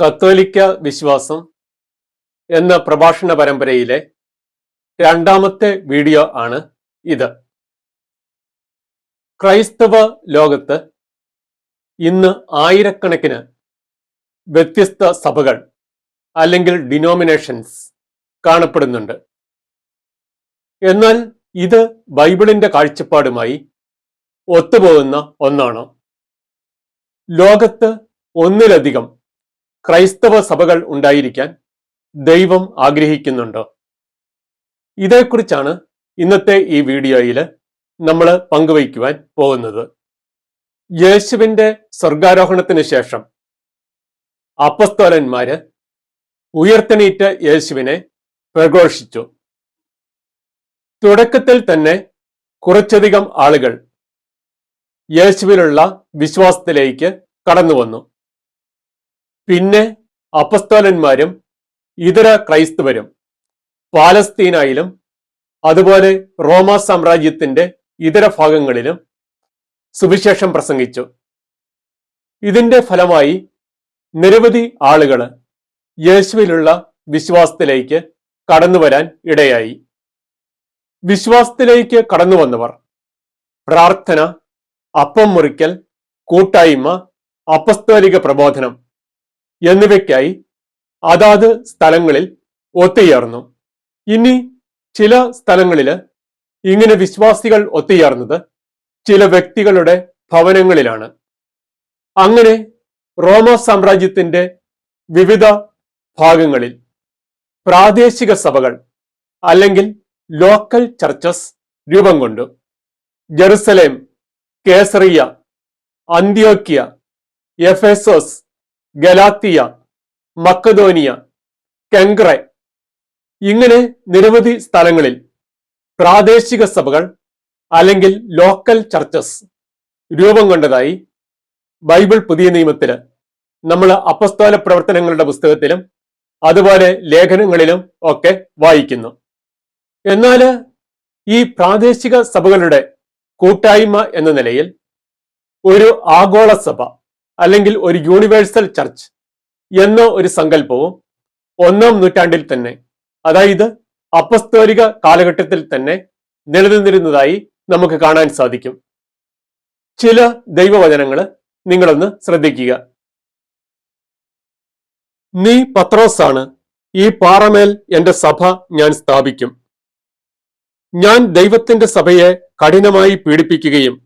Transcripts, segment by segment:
കത്തോലിക്ക വിശ്വാസം എന്ന പ്രഭാഷണ പരമ്പരയിലെ രണ്ടാമത്തെ വീഡിയോ ആണ് ഇത്. ക്രൈസ്തവ ലോകത്ത് ഇന്ന് ആയിരക്കണക്കിന് വ്യത്യസ്ത സഭകൾ അല്ലെങ്കിൽ ഡിനോമിനേഷൻസ് കാണപ്പെടുന്നുണ്ട്. എന്നാൽ ഇത് ബൈബിളിന്റെ കാഴ്ചപ്പാടുമായി ഒത്തുപോകുന്ന ഒന്നാണ്? ലോകത്ത് ഒന്നിലധികം ക്രൈസ്തവ സഭകൾ ഉണ്ടായിരിക്കാൻ ദൈവം ആഗ്രഹിക്കുന്നുണ്ടോ? ഇതേക്കുറിച്ചാണ് ഇന്നത്തെ ഈ വീഡിയോയിൽ നമ്മൾ പങ്കുവയ്ക്കുവാൻ പോകുന്നത്. യേശുവിന്റെ സ്വർഗാരോഹണത്തിന് ശേഷം അപ്പസ്തോലന്മാര് ഉയർത്തെണീറ്റ യേശുവിനെ പ്രഘോഷിച്ചു. തുടക്കത്തിൽ തന്നെ കുറച്ചധികം ആളുകൾ യേശുവിലുള്ള വിശ്വാസത്തിലേക്ക് കടന്നു വന്നു പിന്നെ അപസ്തോലന്മാരും ഇതര ക്രൈസ്തവരും പാലസ്തീനായിലും അതുപോലെ റോമാ സാമ്രാജ്യത്തിന്റെ ഇതര ഭാഗങ്ങളിലും സുവിശേഷം പ്രസംഗിച്ചു. ഇതിന്റെ ഫലമായി നിരവധി ആളുകൾ യേശുവിലുള്ള വിശ്വാസത്തിലേക്ക് കടന്നു വരാൻ ഇടയായി. വിശ്വാസത്തിലേക്ക് കടന്നു വന്നവർ പ്രാർത്ഥന അപ്പം മുറിക്കൽ കൂട്ടായ്മ അപസ്തോലിക പ്രബോധനം എന്നിവയ്ക്കായി അതാത് സ്ഥലങ്ങളിൽ ഒത്തുചേർന്നു. ഇനി ചില സ്ഥലങ്ങളിൽ ഇങ്ങനെ വിശ്വാസികൾ ഒത്തുചേർന്നത് ചില വ്യക്തികളുടെ ഭവനങ്ങളിലാണ്. അങ്ങനെ റോമ സാമ്രാജ്യത്തിന്റെ വിവിധ ഭാഗങ്ങളിൽ പ്രാദേശിക സഭകൾ അല്ലെങ്കിൽ ലോക്കൽ ചർച്ചസ് രൂപം കൊണ്ടു. Jerusalem Caesarea Antioch Ephesus Galatia Macedonia Cenchreae ഇങ്ങനെ നിരവധി സ്ഥലങ്ങളിൽ പ്രാദേശിക സഭകൾ അല്ലെങ്കിൽ ലോക്കൽ ചർച്ചസ് രൂപം കൊണ്ടതായി ബൈബിൾ പുതിയ നിയമത്തിൽ നമ്മൾ അപ്പസ്തോല പ്രവർത്തനങ്ങളുടെ പുസ്തകത്തിലും അതുപോലെ ലേഖനങ്ങളിലും ഒക്കെ വായിക്കുന്നു. എന്നാൽ ഈ പ്രാദേശിക സഭകളുടെ കൂട്ടായ്മ എന്ന നിലയിൽ ഒരു ആഗോള സഭ അല്ലെങ്കിൽ ഒരു യൂണിവേഴ്സൽ ചർച്ച് എന്ന ഒരു സങ്കല്പവും ഒന്നാം നൂറ്റാണ്ടിൽ തന്നെ അതായത് അപ്പസ്തോലിക കാലഘട്ടത്തിൽ തന്നെ നിലനിന്നിരുന്നതായി നമുക്ക് കാണാൻ സാധിക്കും. ചില ദൈവവചനങ്ങൾ നിങ്ങളൊന്ന് ശ്രദ്ധിക്കുക. നീ പത്രോസാണ് ഈ പാറമേൽ എന്റെ സഭ ഞാൻ സ്ഥാപിക്കും. ഞാൻ ദൈവത്തിന്റെ സഭയെ കഠിനമായി പീഡിപ്പിക്കുകയും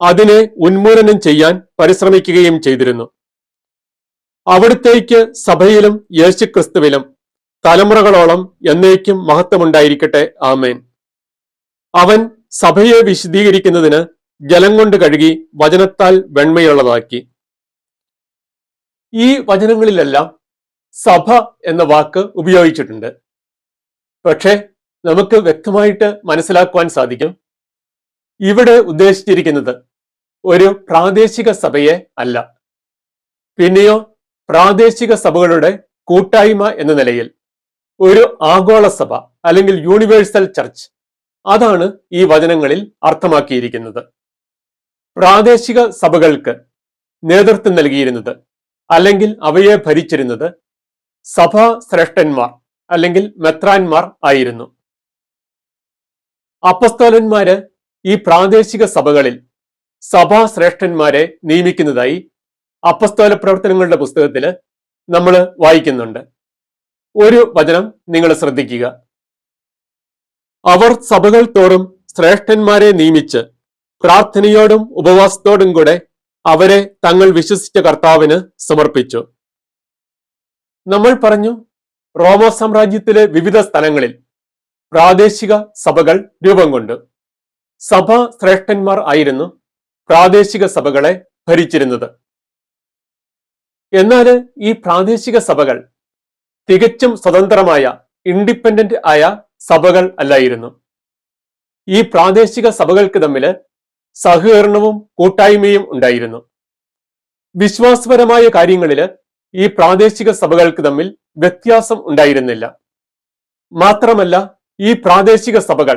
അതിനെ ഉന്മൂലനം ചെയ്യാൻ പരിശ്രമിക്കുകയും ചെയ്തിരുന്നു. അവിടുത്തേക്ക് സഭയിലും യേശുക്രിസ്തുവിലും തലമുറകളോളം എന്നേക്കും മഹത്വമുണ്ടായിരിക്കട്ടെ. ആമേൻ. അവൻ സഭയെ വിശദീകരിക്കുന്നതിന് ജലം കൊണ്ട് കഴുകി വചനത്താൽ വെണ്മയുള്ളതാക്കി. ഈ വചനങ്ങളിലെല്ലാം സഭ എന്ന വാക്ക് ഉപയോഗിച്ചിട്ടുണ്ട്. പക്ഷേ നമുക്ക് വ്യക്തമായിട്ട് മനസ്സിലാക്കുവാൻ സാധിക്കും. ഇവിടെ ഉദ്ദേശിച്ചിരിക്കുന്നത് ഒരു പ്രാദേശിക സഭയെ അല്ല. പിന്നെയോ പ്രാദേശിക സഭകളുടെ കൂട്ടായ്മ എന്ന നിലയിൽ ഒരു ആഗോള സഭ അല്ലെങ്കിൽ യൂണിവേഴ്സൽ ചർച്ച് അതാണ് ഈ വചനങ്ങളിൽ അർത്ഥമാക്കിയിരിക്കുന്നത്. പ്രാദേശിക സഭകൾക്ക് നേതൃത്വം നൽകിയിരുന്നത് അല്ലെങ്കിൽ അവയെ ഭരിച്ചിരുന്നത് സഭാ ശ്രേഷ്ഠന്മാർ അല്ലെങ്കിൽ മെത്രാന്മാർ ആയിരുന്നു. അപ്പസ്തോലന്മാര് ഈ പ്രാദേശിക സഭകളിൽ സഭാ ശ്രേഷ്ഠന്മാരെ നിയമിക്കുന്നതായി അപ്പസ്തോല പ്രവർത്തനങ്ങളുടെ പുസ്തകത്തിൽ നമ്മൾ വായിക്കുന്നുണ്ട്. ഒരു വചനം നിങ്ങൾ ശ്രദ്ധിക്കുക. അവർ സഭകൾ തോറും ശ്രേഷ്ഠന്മാരെ നിയമിച്ച് പ്രാർത്ഥനയോടും ഉപവാസത്തോടും കൂടെ അവരെ തങ്ങൾ വിശ്വസിച്ച കർത്താവിന് സമർപ്പിച്ചു. നമ്മൾ പറഞ്ഞു റോമ സാമ്രാജ്യത്തിലെ വിവിധ സ്ഥലങ്ങളിൽ പ്രാദേശിക സഭകൾ രൂപം കൊണ്ടു. സഭാ ശ്രേഷ്ഠന്മാർ ആയിരുന്നു പ്രാദേശിക സഭകളെ ഭരിച്ചിരുന്നത്. എന്നാൽ ഈ പ്രാദേശിക സഭകൾ തികച്ചും സ്വതന്ത്രമായ ഇൻഡിപെൻഡന്റ് ആയ സഭകൾ അല്ലായിരുന്നു. ഈ പ്രാദേശിക സഭകൾക്ക് തമ്മിൽ സഹകരണവും കൂട്ടായ്മയും ഉണ്ടായിരുന്നു. വിശ്വാസപരമായ കാര്യങ്ങളിൽ ഈ പ്രാദേശിക സഭകൾക്ക് തമ്മിൽ വ്യത്യാസം ഉണ്ടായിരുന്നില്ല. മാത്രമല്ല ഈ പ്രാദേശിക സഭകൾ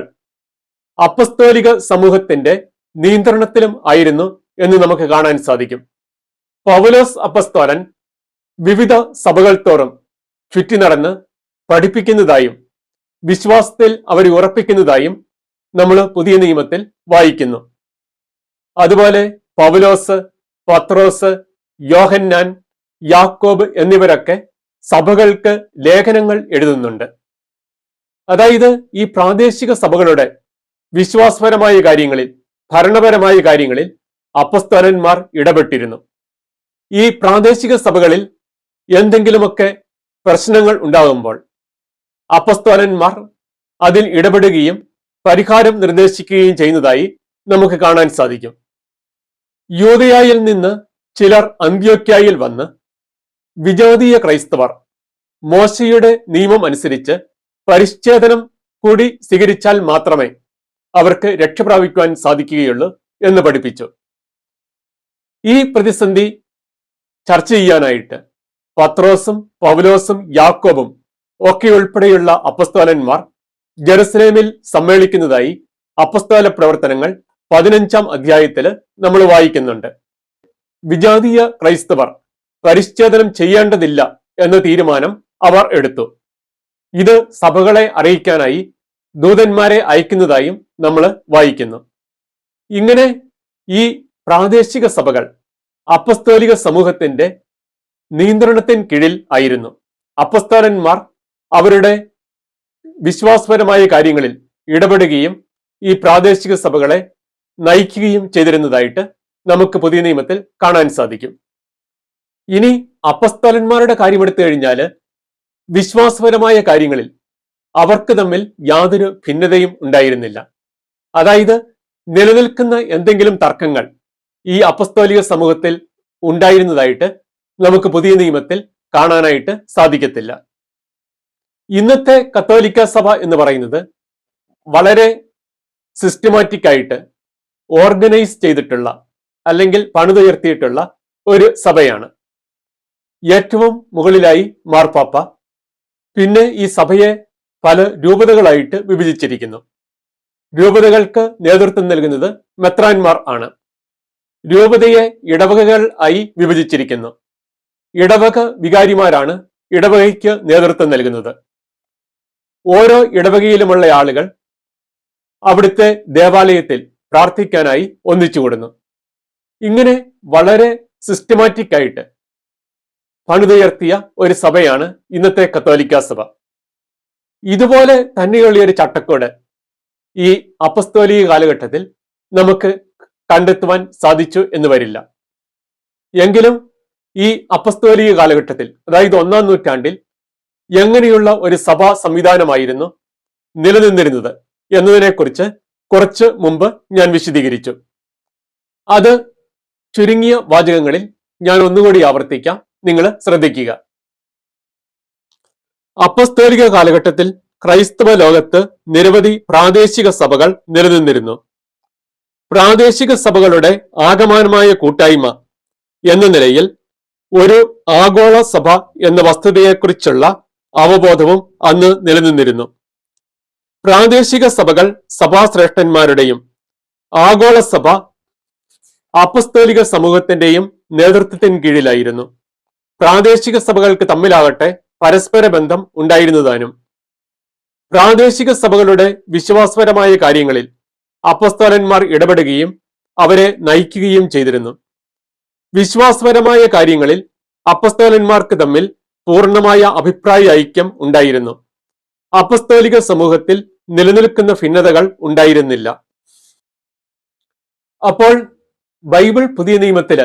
അപ്പസ്തോലിക സമൂഹത്തിന്റെ നിയന്ത്രണത്തിലും ആയിരുന്നു എന്ന് നമുക്ക് കാണാൻ സാധിക്കും. പൗലോസ് അപ്പസ്തോലൻ വിവിധ സഭകൾ തോറും ചുറ്റി നടന്ന് പഠിപ്പിക്കുന്നതായും വിശ്വാസത്തിൽ അവരെ ഉറപ്പിക്കുന്നതായും നമ്മൾ പുതിയ നിയമത്തിൽ വായിക്കുന്നു. അതുപോലെ പൗലോസ് പത്രോസ് യോഹന്നാൻ യാക്കോബ് എന്നിവരൊക്കെ സഭകൾക്ക് ലേഖനങ്ങൾ എഴുതുന്നുണ്ട്. അതായത് ഈ പ്രാദേശിക സഭകളുടെ വിശ്വാസപരമായ കാര്യങ്ങളിൽ ഭരണപരമായ കാര്യങ്ങളിൽ അപ്പസ്തോലന്മാർ ഇടപെട്ടിരുന്നു. ഈ പ്രാദേശിക സഭകളിൽ എന്തെങ്കിലുമൊക്കെ പ്രശ്നങ്ങൾ ഉണ്ടാകുമ്പോൾ അപ്പസ്തോലന്മാർ അതിൽ ഇടപെടുകയും പരിഹാരം നിർദ്ദേശിക്കുകയും ചെയ്യുന്നതായി നമുക്ക് കാണാൻ സാധിക്കും. യൂതയായിൽ നിന്ന് ചിലർ അന്ത്യോക്യായിൽ വന്ന് വിജാതീയ ക്രൈസ്തവർ മോശയുടെ നിയമം അനുസരിച്ച് പരിച്ഛേദനം കൂടി സ്വീകരിച്ചാൽ മാത്രമേ അവർക്ക് രക്ഷപ്രാപിക്കുവാൻ സാധിക്കുകയുള്ളൂ എന്ന് പഠിപ്പിച്ചു. ഈ പ്രതിസന്ധി ചർച്ച ചെയ്യാനായിട്ട് പത്രോസും പൗലോസും യാക്കോബും ഒക്കെ ഉൾപ്പെടെയുള്ള അപ്പസ്തോലന്മാർ ജെറുസലേമിൽ സമ്മേളിക്കുന്നതായി അപ്പസ്തോല പ്രവർത്തനങ്ങൾ പതിനഞ്ചാം അധ്യായത്തിൽ നമ്മൾ വായിക്കുന്നുണ്ട്. വിജാതീയ ക്രൈസ്തവർ പരിച്ഛേദനം ചെയ്യേണ്ടതില്ല എന്ന തീരുമാനം അവർ എടുത്തു. ഇത് സഭകളെ അറിയിക്കാനായി ദൂതന്മാരെ അയക്കുന്നതായും നമ്മൾ വായിക്കുന്നു. ഇങ്ങനെ ഈ പ്രാദേശിക സഭകൾ അപ്പസ്തോലിക സമൂഹത്തിന്റെ നിയന്ത്രണത്തിന് കീഴിൽ ആയിരുന്നു. അപ്പസ്തോലന്മാർ അവരുടെ വിശ്വാസപരമായ കാര്യങ്ങളിൽ ഇടപെടുകയും ഈ പ്രാദേശിക സഭകളെ നയിക്കുകയും ചെയ്തിരുന്നതായിട്ട് നമുക്ക് പുതിയ നിയമത്തിൽ കാണാൻ സാധിക്കും. ഇനി അപ്പസ്തോലന്മാരുടെ കാര്യമെടുത്തു കഴിഞ്ഞാൽ വിശ്വാസപരമായ കാര്യങ്ങളിൽ അവർക്ക് തമ്മിൽ യാതൊരു ഭിന്നതയും ഉണ്ടായിരുന്നില്ല. അതായത് നിലനിൽക്കുന്ന എന്തെങ്കിലും തർക്കങ്ങൾ ഈ അപ്പസ്തോലിക സമൂഹത്തിൽ ഉണ്ടായിരുന്നതായിട്ട് നമുക്ക് പുതിയ നിയമത്തിൽ കാണാനായിട്ട് സാധിക്കത്തില്ല. ഇന്നത്തെ കത്തോലിക്ക സഭ എന്ന് പറയുന്നത് വളരെ സിസ്റ്റമാറ്റിക് ആയിട്ട് ഓർഗനൈസ് ചെയ്തിട്ടുള്ള അല്ലെങ്കിൽ പണിതുയർത്തിയിട്ടുള്ള ഒരു സഭയാണ്. ഏറ്റവും മുകളിലായി മാർപ്പാപ്പ. പിന്നെ ഈ സഭയെ പല രൂപതകളായിട്ട് വിഭജിച്ചിരിക്കുന്നു. രൂപതകൾക്ക് നേതൃത്വം നൽകുന്നത് മെത്രാൻമാർ ആണ്. രൂപതയെ ഇടവകകൾ ആയി വിഭജിച്ചിരിക്കുന്നു. ഇടവക വികാരിമാരാണ് ഇടവകയ്ക്ക് നേതൃത്വം നൽകുന്നത്. ഓരോ ഇടവകയിലുമുള്ള ആളുകൾ അവിടുത്തെ ദേവാലയത്തിൽ പ്രാർത്ഥിക്കാനായി ഒന്നിച്ചുകൂടുന്നു ഇങ്ങനെ വളരെ സിസ്റ്റമാറ്റിക് ആയിട്ട് പണിതുയർത്തിയ ഒരു സഭയാണ് ഇന്നത്തെ കത്തോലിക്ക സഭ. ഇതുപോലെ തന്നെയുള്ള ഒരു ചട്ടക്കൂട് ഈ അപസ്തോലിക കാലഘട്ടത്തിൽ നമുക്ക് കണ്ടെത്തുവാൻ സാധിച്ചു എന്ന് വരില്ല. എങ്കിലും ഈ അപസ്തോലിക കാലഘട്ടത്തിൽ അതായത് ഒന്നാം നൂറ്റാണ്ടിൽ എങ്ങനെയുള്ള ഒരു സഭാ സംവിധാനമായിരുന്നു നിലനിന്നിരുന്നത് എന്നതിനെക്കുറിച്ച് കുറച്ച് മുമ്പ് ഞാൻ വിശദീകരിച്ചു. അത് ചുരുങ്ങിയ വാചകങ്ങളിൽ ഞാൻ ഒന്നുകൂടി ആവർത്തിക്കാം. നിങ്ങൾ ശ്രദ്ധിക്കുക. അപ്പസ്തോലിക കാലഘട്ടത്തിൽ ക്രൈസ്തവ ലോകത്ത് നിരവധി പ്രാദേശിക സഭകൾ നിലനിന്നിരുന്നു. പ്രാദേശിക സഭകളുടെ ആകമാനമായ കൂട്ടായ്മ എന്ന നിലയിൽ ഒരു ആഗോള സഭ എന്ന വസ്തുതയെക്കുറിച്ചുള്ള അവബോധവും അന്ന് നിലനിന്നിരുന്നു. പ്രാദേശിക സഭകൾ സഭാശ്രേഷ്ഠന്മാരുടെയും ആഗോള സഭ അപ്പസ്തോലിക സമൂഹത്തിന്റെയും നേതൃത്വത്തിന് കീഴിലായിരുന്നു. പ്രാദേശിക സഭകൾക്ക് തമ്മിലാകട്ടെ പരസ്പര ബന്ധം ഉണ്ടായിരുന്നതാനും പ്രാദേശിക സഭകളുടെ വിശ്വാസപരമായ കാര്യങ്ങളിൽ അപ്പസ്തോലന്മാർ ഇടപെടുകയും അവരെ നയിക്കുകയും ചെയ്തിരുന്നു. വിശ്വാസപരമായ കാര്യങ്ങളിൽ അപ്പസ്തോലന്മാർക്ക് തമ്മിൽ പൂർണമായ അഭിപ്രായ ഐക്യം ഉണ്ടായിരുന്നു. അപ്പസ്തോലിക സമൂഹത്തിൽ നിലനിൽക്കുന്ന ഭിന്നതകൾ ഉണ്ടായിരുന്നില്ല. അപ്പോൾ ബൈബിൾ പുതിയ നിയമത്തിൽ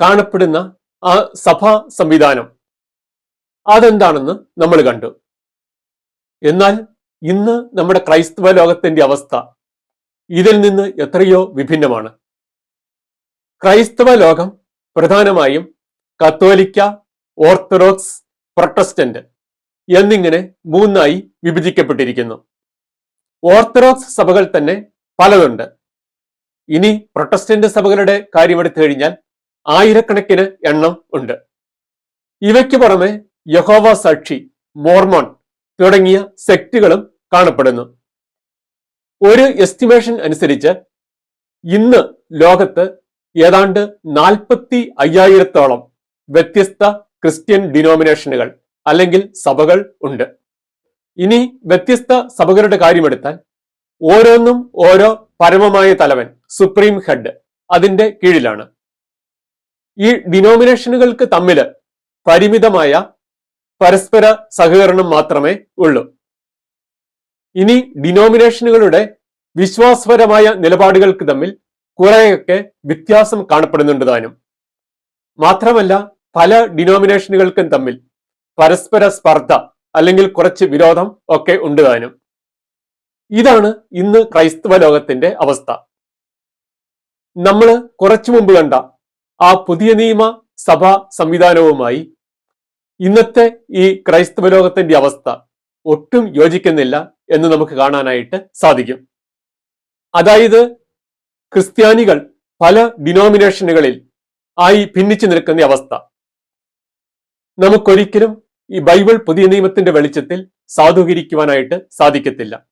കാണപ്പെടുന്ന ആ സഭാ സംവിധാനം അതെന്താണെന്ന് നമ്മൾ കണ്ടു. എന്നാൽ ഇന്ന് നമ്മുടെ ക്രൈസ്തവ ലോകത്തിന്റെ അവസ്ഥ ഇതിൽ നിന്ന് എത്രയോ വിഭിന്നമാണ്. ക്രൈസ്തവ ലോകം പ്രധാനമായും കത്തോലിക്ക ഓർത്തഡോക്സ് പ്രൊട്ടസ്റ്റന്റ് എന്നിങ്ങനെ മൂന്നായി വിഭജിക്കപ്പെട്ടിരിക്കുന്നു. ഓർത്തഡോക്സ് സഭകൾ തന്നെ പലതുണ്ട്. ഇനി പ്രൊട്ടസ്റ്റന്റ് സഭകളുടെ കാര്യമെടുത്തു കഴിഞ്ഞാൽ ആയിരക്കണക്കിന് എണ്ണം ഉണ്ട്. ഇവയ്ക്ക് പുറമെ യഹോവ സാക്ഷി മോർമോൺ തുടങ്ങിയ സെക്റ്റുകളും കാണപ്പെടുന്നു. ഒരു എസ്റ്റിമേഷൻ അനുസരിച്ച് ഇന്ന് ലോകത്ത് ഏതാണ്ട് നാൽപ്പത്തി അയ്യായിരത്തോളം വ്യത്യസ്ത ക്രിസ്ത്യൻ ഡിനോമിനേഷനുകൾ അല്ലെങ്കിൽ സഭകൾ ഉണ്ട്. ഇനി വ്യത്യസ്ത സഭകളുടെ കാര്യമെടുത്താൽ ഓരോന്നും ഓരോ പരമമായ തലവൻ സുപ്രീം ഹെഡ് അതിന്റെ കീഴിലാണ്. ഈ ഡിനോമിനേഷനുകൾക്ക് തമ്മിൽ പരിമിതമായ പരസ്പര സഹകരണം മാത്രമേ ഉള്ളൂ. ഇനി ഡിനോമിനേഷനുകളുടെ വിശ്വാസപരമായ നിലപാടുകൾക്ക് തമ്മിൽ കുറേയൊക്കെ വ്യത്യാസം കാണപ്പെടുന്നുണ്ട് താനും. മാത്രമല്ല പല ഡിനോമിനേഷനുകൾക്കും തമ്മിൽ പരസ്പര സ്പർദ്ധ അല്ലെങ്കിൽ കുറച്ച് വിരോധം ഒക്കെ ഉണ്ട് താനും. ഇതാണ് ഇന്ന് ക്രൈസ്തവ ലോകത്തിന്റെ അവസ്ഥ. നമ്മൾ കുറച്ചു മുമ്പ് കണ്ട ആ പുതിയ നിയമ സഭാ സംവിധാനവുമായി ഇന്നത്തെ ഈ ക്രൈസ്തവ ലോകത്തിന്റെ അവസ്ഥ ഒട്ടും യോജിക്കുന്നില്ല എന്ന് നമുക്ക് കാണാനായിട്ട് സാധിക്കും. അതായത് ക്രിസ്ത്യാനികൾ പല ഡിനോമിനേഷനുകളിൽ ആയി ഭിന്നിച്ചു നിൽക്കുന്ന അവസ്ഥ. നമുക്കൊരിക്കലും ഈ ബൈബിൾ പുതിയ നിയമത്തിന്റെ വെളിച്ചത്തിൽ സാധൂകരിക്കുവാനായിട്ട് സാധിക്കത്തില്ല.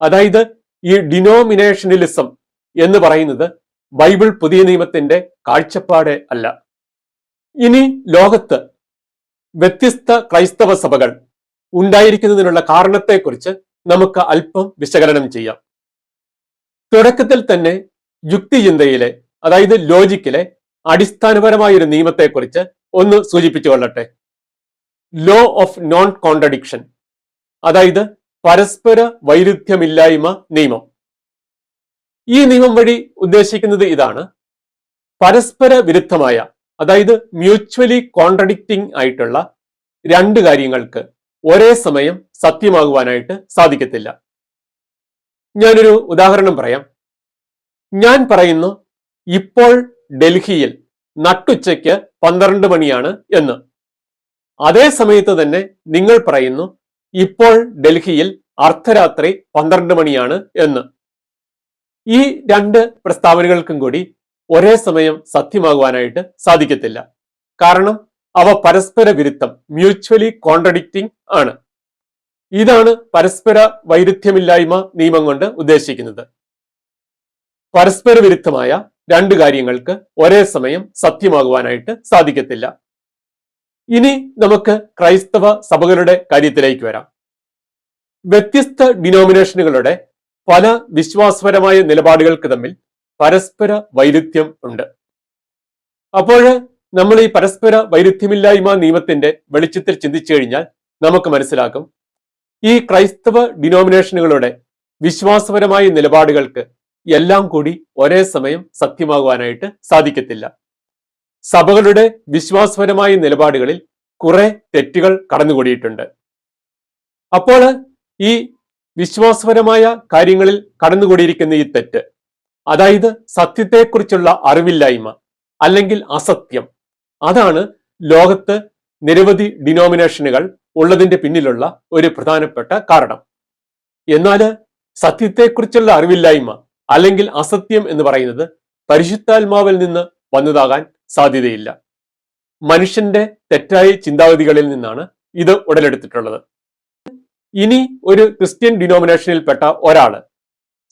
അതായത് ഈ ഡിനോമിനേഷനലിസം എന്ന് പറയുന്നത് ബൈബിൾ പുതിയ നിയമത്തിന്റെ കാഴ്ചപ്പാട് അല്ല. ഇനി ലോകത്ത് വ്യത്യസ്ത ക്രൈസ്തവ സഭകൾ ഉണ്ടായിരിക്കുന്നതിനുള്ള കാരണത്തെക്കുറിച്ച് നമുക്ക് അല്പം വിശകലനം ചെയ്യാം. തുടക്കത്തിൽ തന്നെ യുക്തിചിന്തയിലെ അതായത് ലോജിക്കിലെ അടിസ്ഥാനപരമായ ഒരു നിയമത്തെക്കുറിച്ച് ഒന്ന് സൂചിപ്പിച്ചു കൊള്ളട്ടെ. ലോ ഓഫ് നോൺ കോൺട്രഡിക്ഷൻ അതായത് പരസ്പര വൈരുദ്ധ്യമില്ലായ്മ നിയമം. ഈ നിയമം വഴി ഉദ്ദേശിക്കുന്നത് ഇതാണ്. പരസ്പര വിരുദ്ധമായ അതായത് മ്യൂച്വലി കോൺട്രഡിക്റ്റിംഗ് ആയിട്ടുള്ള രണ്ട് കാര്യങ്ങൾക്ക് ഒരേ സമയം സത്യമാകുവാനായിട്ട് സാധിക്കത്തില്ല. ഞാനൊരു ഉദാഹരണം പറയാം. ഞാൻ പറയുന്നു ഇപ്പോൾ ഡൽഹിയിൽ നട്ടുച്ചയ്ക്ക് പന്ത്രണ്ട് മണിയാണ് എന്ന്. അതേ സമയത്ത് തന്നെ നിങ്ങൾ പറയുന്നു ഇപ്പോൾ ഡൽഹിയിൽ അർദ്ധരാത്രി പന്ത്രണ്ട് മണിയാണ് എന്ന്. ഈ രണ്ട് പ്രസ്താവനകൾക്കും കൂടി ഒരേ സമയം സത്യമാകുവാനായിട്ട് സാധിക്കത്തില്ല. കാരണം അവ പരസ്പര വിരുദ്ധം മ്യൂച്വലി കോൺട്രഡിക്റ്റിംഗ് ആണ്. ഇതാണ് പരസ്പര വൈരുദ്ധ്യമില്ലായ്മ നിയമം കൊണ്ട് ഉദ്ദേശിക്കുന്നത്. പരസ്പര വിരുദ്ധമായ രണ്ട് കാര്യങ്ങൾക്ക് ഒരേ സമയം സത്യമാകുവാനായിട്ട് സാധിക്കത്തില്ല. ഇനി നമുക്ക് ക്രൈസ്തവ സഭകളുടെ കാര്യത്തിലേക്ക് വരാം. വ്യത്യസ്ത ഡിനോമിനേഷനുകളുടെ പല വിശ്വാസപരമായ നിലപാടുകൾക്ക് തമ്മിൽ പരസ്പര വൈരുദ്ധ്യം ഉണ്ട്. അപ്പോൾ നമ്മൾ ഈ പരസ്പര വൈരുദ്ധ്യമില്ലായ്മ നിയമത്തിന്റെ വെളിച്ചത്തിൽ ചിന്തിച്ചു കഴിഞ്ഞാൽ നമുക്ക് മനസ്സിലാക്കും ഈ ക്രൈസ്തവ ഡിനോമിനേഷനുകളുടെ വിശ്വാസപരമായ നിലപാടുകൾക്ക് എല്ലാം കൂടി ഒരേ സമയം സത്യമാകുവാനായിട്ട് സാധിക്കത്തില്ല. സഭകളുടെ വിശ്വാസപരമായ നിലപാടുകളിൽ കുറെ തെറ്റുകൾ കടന്നുകൂടിയിട്ടുണ്ട്. അപ്പോൾ ഈ വിശ്വാസപരമായ കാര്യങ്ങളിൽ കടന്നുകൂടിയിരിക്കുന്ന ഈ തെറ്റ് അതായത് സത്യത്തെക്കുറിച്ചുള്ള അറിവില്ലായ്മ അല്ലെങ്കിൽ അസത്യം. അതാണ് ലോകത്ത് നിരവധി ഡിനോമിനേഷനുകൾ ഉള്ളതിന്റെ പിന്നിലുള്ള ഒരു പ്രധാനപ്പെട്ട കാരണം. എന്നാൽ സത്യത്തെക്കുറിച്ചുള്ള അറിവില്ലായ്മ അല്ലെങ്കിൽ അസത്യം എന്ന് പറയുന്നത് പരിശുദ്ധാത്മാവിൽ നിന്ന് വന്നതാകാൻ സാധ്യതയില്ല. മനുഷ്യന്റെ തെറ്റായ ചിന്താഗതികളിൽ നിന്നാണ് ഇത് ഉടലെടുത്തിട്ടുള്ളത്. ഇനി ഒരു ക്രിസ്ത്യൻ ഡിനോമിനേഷനിൽപ്പെട്ട ഒരാൾ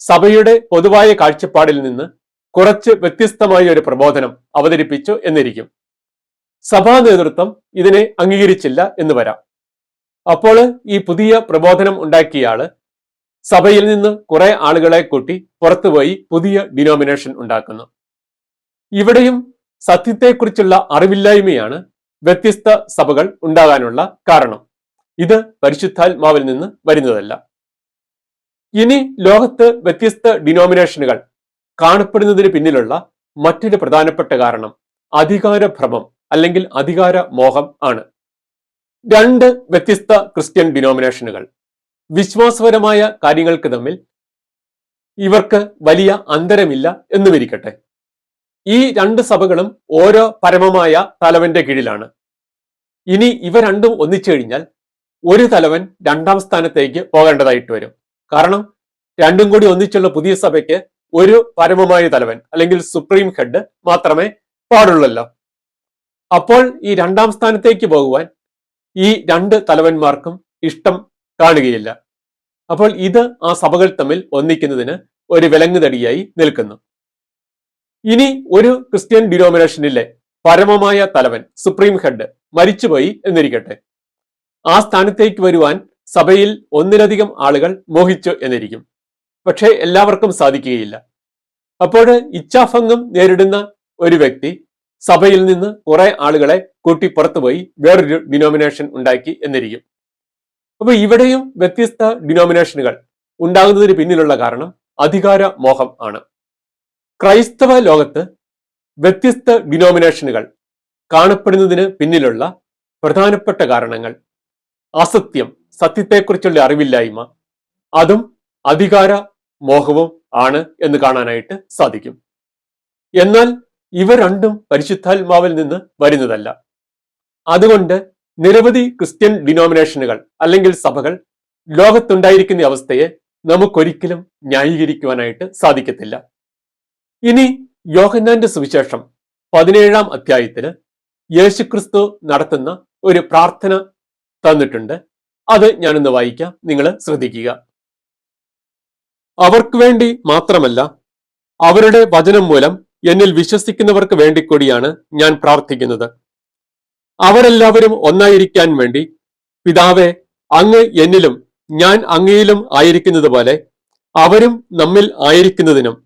സഭയുടെ പൊതുവായ കാഴ്ചപ്പാടിൽ നിന്ന് കുറച്ച് വ്യത്യസ്തമായ ഒരു പ്രബോധനം അവതരിപ്പിച്ചു എന്നിരിക്കും. സഭാ നേതൃത്വം ഇതിനെ അംഗീകരിച്ചില്ല എന്ന് വരാം. അപ്പോൾ ഈ പുതിയ പ്രബോധനം ഉണ്ടാക്കിയ ആൾ സഭയിൽ നിന്ന് കുറെ ആളുകളെ കൂട്ടി പുറത്തുപോയി പുതിയ ഡിനോമിനേഷൻ ഉണ്ടാക്കുന്നു. ഇവിടെയും സത്യത്തെക്കുറിച്ചുള്ള അറിവില്ലായ്മയാണ് വ്യത്യസ്ത സഭകൾ ഉണ്ടാകാനുള്ള കാരണം. ഇത് പരിശുദ്ധാത്മാവിൽ നിന്ന് വരുന്നതല്ല. ഇനി ലോകത്ത് വ്യത്യസ്ത ഡിനോമിനേഷനുകൾ കാണപ്പെടുന്നതിന് പിന്നിലുള്ള മറ്റൊരു പ്രധാനപ്പെട്ട കാരണം അധികാരഭ്രമം അല്ലെങ്കിൽ അധികാര മോഹം ആണ്. രണ്ട് വ്യത്യസ്ത ക്രിസ്ത്യൻ ഡിനോമിനേഷനുകൾ വിശ്വാസപരമായ കാര്യങ്ങൾക്ക് തമ്മിൽ ഇവർക്ക് വലിയ അന്തരമില്ല എന്ന് വിരിക്കട്ടെ ഈ രണ്ട് സഭകളും ഓരോ പരമമായ തലവന്റെ കീഴിലാണ്. ഇനി ഇവ രണ്ടും ഒന്നിച്ചു കഴിഞ്ഞാൽ ഒരു തലവൻ രണ്ടാം സ്ഥാനത്തേക്ക് പോകേണ്ടതായിട്ട് വരും. കാരണം രണ്ടും കൂടി ഒന്നിച്ചുള്ള പുതിയ സഭയ്ക്ക് ഒരു പരമമായ തലവൻ അല്ലെങ്കിൽ സുപ്രീം ഹെഡ് മാത്രമേ പാടുള്ളല്ലോ. അപ്പോൾ ഈ രണ്ടാം സ്ഥാനത്തേക്ക് പോകുവാൻ ഈ രണ്ട് തലവന്മാർക്കും ഇഷ്ടം കാണുകയില്ല. അപ്പോൾ ഇത് ആ സഭകൾ തമ്മിൽ ഒന്നിക്കുന്നതിന് ഒരു വിലങ്ങുതടിയായി നിൽക്കുന്നു. ഇനി ഒരു ക്രിസ്ത്യൻ ഡിനോമിനേഷനിലെ പരമമായ തലവൻ സുപ്രീം ഹെഡ് മരിച്ചുപോയി എന്നിരിക്കട്ടെ. ആ സ്ഥാനത്തേക്ക് വരുവാൻ സഭയിൽ ഒന്നിലധികം ആളുകൾ മോഹിച്ചു എന്നിരിക്കും. പക്ഷേ എല്ലാവർക്കും സാധിക്കുകയില്ല. അപ്പോൾ ഇച്ഛാഭംഗം നേരിടുന്ന ഒരു വ്യക്തി സഭയിൽ നിന്ന് കുറെ ആളുകളെ കൂട്ടി പുറത്തുപോയി വേറൊരു ഡിനോമിനേഷൻ ഉണ്ടാക്കി എന്നിരിക്കും. അപ്പോൾ ഇവിടെയും വ്യത്യസ്ത ഡിനോമിനേഷനുകൾ ഉണ്ടാകുന്നതിന് പിന്നിലുള്ള കാരണം അധികാര മോഹം ആണ്. ക്രൈസ്തവ ലോകത്ത് വ്യത്യസ്ത ഡിനോമിനേഷനുകൾ കാണപ്പെടുന്നതിന് പിന്നിലുള്ള പ്രധാനപ്പെട്ട കാരണങ്ങൾ അസത്യം സത്യത്തെക്കുറിച്ചുള്ള അറിവില്ലായ്മ. അതും അധികാര മോഹവും ആണ് എന്ന് കാണാനായിട്ട് സാധിക്കും. എന്നാൽ ഇവ രണ്ടും പരിശുദ്ധാത്മാവിൽ നിന്ന് വരുന്നതല്ല. അതുകൊണ്ട് നിരവധി ക്രിസ്ത്യൻ ഡിനോമിനേഷനുകൾ അല്ലെങ്കിൽ സഭകൾ ലോകത്തുണ്ടായിരിക്കുന്ന അവസ്ഥയെ നമുക്കൊരിക്കലും ന്യായീകരിക്കുവാനായിട്ട് സാധിക്കത്തില്ല. ഇനി യോഹന്നാന്റെ സുവിശേഷം പതിനേഴാം അധ്യായത്തിന് യേശുക്രിസ്തു നടത്തുന്ന ഒരു പ്രാർത്ഥന തന്നിട്ടുണ്ട്. അത് ഞാനിന്ന് വായിക്കാം. നിങ്ങൾ ശ്രദ്ധിക്കുക. അവർക്ക് വേണ്ടി മാത്രമല്ല അവരുടെ വചനം മൂലം എന്നിൽ വിശ്വസിക്കുന്നവർക്ക് വേണ്ടി കൂടിയാണ് ഞാൻ പ്രാർത്ഥിക്കുന്നത്. അവരെല്ലാവരും ഒന്നായിരിക്കാൻ വേണ്ടി പിതാവെ അങ്ങ് എന്നിലും ഞാൻ അങ്ങയിലും ആയിരിക്കുന്നത് പോലെ അവരും നമ്മിൽ ആയിരിക്കുന്നതിനും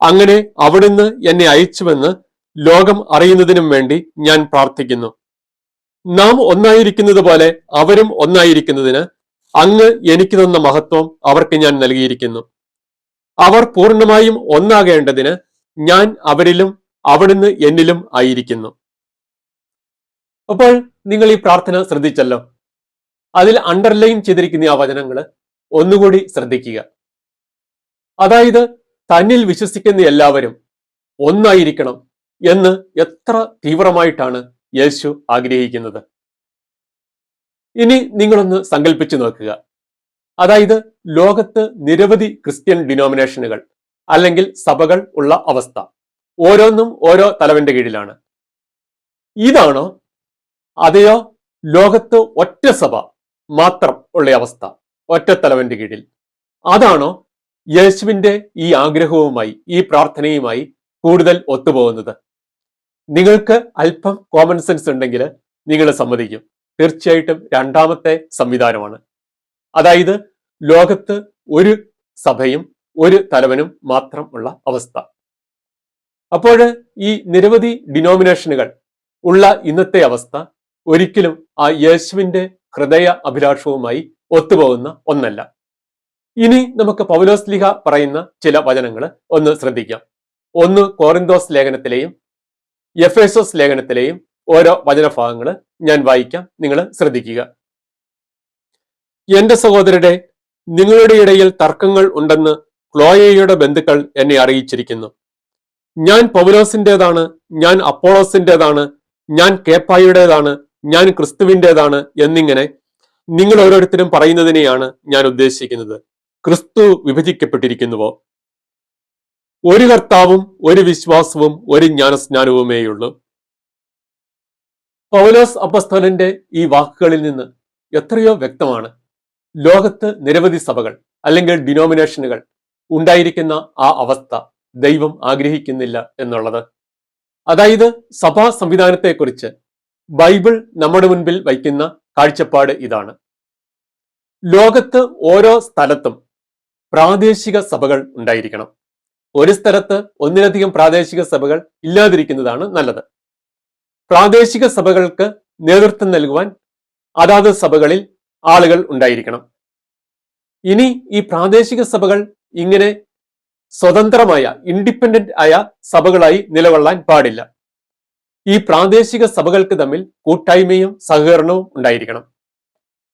അങ്ങനെ അവിടുന്ന് എന്നെ അയച്ചുവെന്ന് ലോകം അറിയുന്നതിനും വേണ്ടി ഞാൻ പ്രാർത്ഥിക്കുന്നു. നാം ഒന്നായിരിക്കുന്നത് പോലെ അവരും ഒന്നായിരിക്കുന്നതിന് അങ്ങ് എനിക്ക് തന്ന മഹത്വം അവർക്ക് ഞാൻ നൽകിയിരിക്കുന്നു. അവർ പൂർണമായും ഒന്നാകേണ്ടതിന് ഞാൻ അവരിലും അവിടുന്ന് എന്നിലും ആയിരിക്കുന്നു. അപ്പോൾ നിങ്ങൾ ഈ പ്രാർത്ഥന ശ്രദ്ധിച്ചല്ലോ. അതിൽ അണ്ടർലൈൻ ചെയ്തിരിക്കുന്ന ആ വചനങ്ങൾ ഒന്നുകൂടി ശ്രദ്ധിക്കുക. അതായത് തന്നിൽ വിശ്വസിക്കുന്ന എല്ലാവരും ഒന്നായിരിക്കണം എന്ന് എത്ര തീവ്രമായിട്ടാണ് യേശു ആഗ്രഹിക്കുന്നത്. ഇനി നിങ്ങളൊന്ന് സങ്കല്പിച്ചു നോക്കുക. അതായത് ലോകത്ത് നിരവധി ക്രിസ്ത്യൻ ഡിനോമിനേഷനുകൾ അല്ലെങ്കിൽ സഭകൾ ഉള്ള അവസ്ഥ ഓരോന്നും ഓരോ തലവന്റെ കീഴിലാണ്. ഇതാണോ? അതെയോ? ലോകത്ത് ഒറ്റ സഭ മാത്രം ഉള്ള അവസ്ഥ ഒറ്റ തലവന്റെ കീഴിൽ. അതാണോ യേശുവിന്റെ ഈ ആഗ്രഹവുമായി ഈ പ്രാർത്ഥനയുമായി കൂടുതൽ ഒത്തുപോകുന്നത്? നിങ്ങൾക്ക് അല്പം കോമൺ സെൻസ് ഉണ്ടെങ്കിൽ നിങ്ങൾ സമ്മതിക്കും. തീർച്ചയായിട്ടും രണ്ടാമത്തെ സംവിധാനമാണ്. അതായത് ലോകത്ത് ഒരു സഭയും ഒരു തലവനും മാത്രം ഉള്ള അവസ്ഥ. അപ്പോൾ ഈ നിരവധി ഡിനോമിനേഷനുകൾ ഉള്ള ഇന്നത്തെ അവസ്ഥ ഒരിക്കലും ആ യേശുവിന്റെ ഹൃദയ അഭിലാഷവുമായി ഒത്തുപോകുന്ന ഒന്നല്ല. ഇനി നമുക്ക് പൗലോസ് ലിഹ പറയുന്ന ചില വചനങ്ങൾ ഒന്ന് ശ്രദ്ധിക്കാം. ഒന്ന് കോറിന്തോസ് ലേഖനത്തിലെയും എഫേസോസ് ലേഖനത്തിലെയും ഓരോ വചനഭാഗങ്ങൾ ഞാൻ വായിക്കാം. നിങ്ങൾ ശ്രദ്ധിക്കുക. എന്റെ സഹോദരരെ നിങ്ങളുടെ ഇടയിൽ തർക്കങ്ങൾ ഉണ്ടെന്ന് ക്ലോയയുടെ ബന്ധുക്കൾ എന്നെ അറിയിച്ചിരിക്കുന്നു. ഞാൻ പൗലോസിന്റെതാണ് ഞാൻ അപ്പോളോസിന്റെതാണ് ഞാൻ കേപ്പായുടേതാണ് ഞാൻ ക്രിസ്തുവിന്റെതാണ് എന്നിങ്ങനെ നിങ്ങൾ ഓരോരുത്തരും പറയുന്നതിനെയാണ് ഞാൻ ഉദ്ദേശിക്കുന്നത്. ക്രിസ്തു വിഭജിക്കപ്പെട്ടിരിക്കുന്നുവോ? ഒരു കർത്താവും ഒരു വിശ്വാസവും ഒരു ജ്ഞാനസ്നാനവുമേയുള്ളൂ. പൗലോസ് അപ്പസ്തോലന്റെ ഈ വാക്കുകളിൽ നിന്ന് എത്രയോ വ്യക്തമാണ്. ലോകത്ത് നിരവധി സഭകൾ അല്ലെങ്കിൽ ഡിനോമിനേഷനുകൾ ഉണ്ടായിരിക്കുന്ന ആ അവസ്ഥ ദൈവം ആഗ്രഹിക്കുന്നില്ല എന്നുള്ളത്. അതായത് സഭാ സംവിധാനത്തെക്കുറിച്ച് ബൈബിൾ നമ്മുടെ മുൻപിൽ വയ്ക്കുന്ന കാഴ്ചപ്പാട് ഇതാണ്. ലോകത്ത് ഓരോ സ്ഥലത്തും പ്രാദേശിക സഭകൾ ഉണ്ടായിരിക്കണം. ഒരു സ്ഥലത്ത് ഒന്നിലധികം പ്രാദേശിക സഭകൾ ഇല്ലാതിരിക്കുന്നതാണ് നല്ലത്. പ്രാദേശിക സഭകൾക്ക് നേതൃത്വം നൽകുവാൻ അതാത് സഭകളിൽ ആളുകൾ ഉണ്ടായിരിക്കണം. ഇനി ഈ പ്രാദേശിക സഭകൾ ഇങ്ങനെ സ്വതന്ത്രമായ ഇൻഡിപെൻഡന്റ് ആയ സഭകളായി നിലകൊള്ളാൻ പാടില്ല. ഈ പ്രാദേശിക സഭകൾക്ക് തമ്മിൽ കൂട്ടായ്മയും സഹകരണവും ഉണ്ടായിരിക്കണം.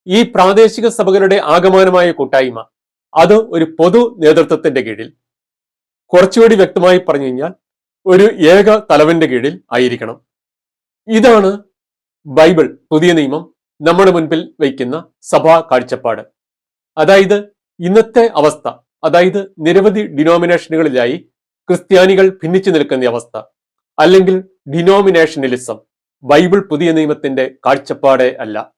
ഈ പ്രാദേശിക സഭകളുടെ ആഗമനമായ കൂട്ടായ്മ അത് ഒരു പൊതു നേതൃത്വത്തിന്റെ കീഴിൽ കുറച്ചുകൂടി വ്യക്തമായി പറഞ്ഞു കഴിഞ്ഞാൽ ഒരു ഏക തലവന്റെ കീഴിൽ ആയിരിക്കണം. ഇതാണ് ബൈബിൾ പുതിയ നിയമം നമ്മുടെ മുൻപിൽ വയ്ക്കുന്ന സഭാ കാഴ്ചപ്പാട്. അതായത് ഇന്നത്തെ അവസ്ഥ അതായത് നിരവധി ഡിനോമിനേഷനുകളിലായി ക്രിസ്ത്യാനികൾ ഭിന്നിച്ചു നിൽക്കുന്ന അവസ്ഥ അല്ലെങ്കിൽ ഡിനോമിനേഷനലിസം ബൈബിൾ പുതിയ നിയമത്തിന്റെ കാഴ്ചപ്പാടേ അല്ല.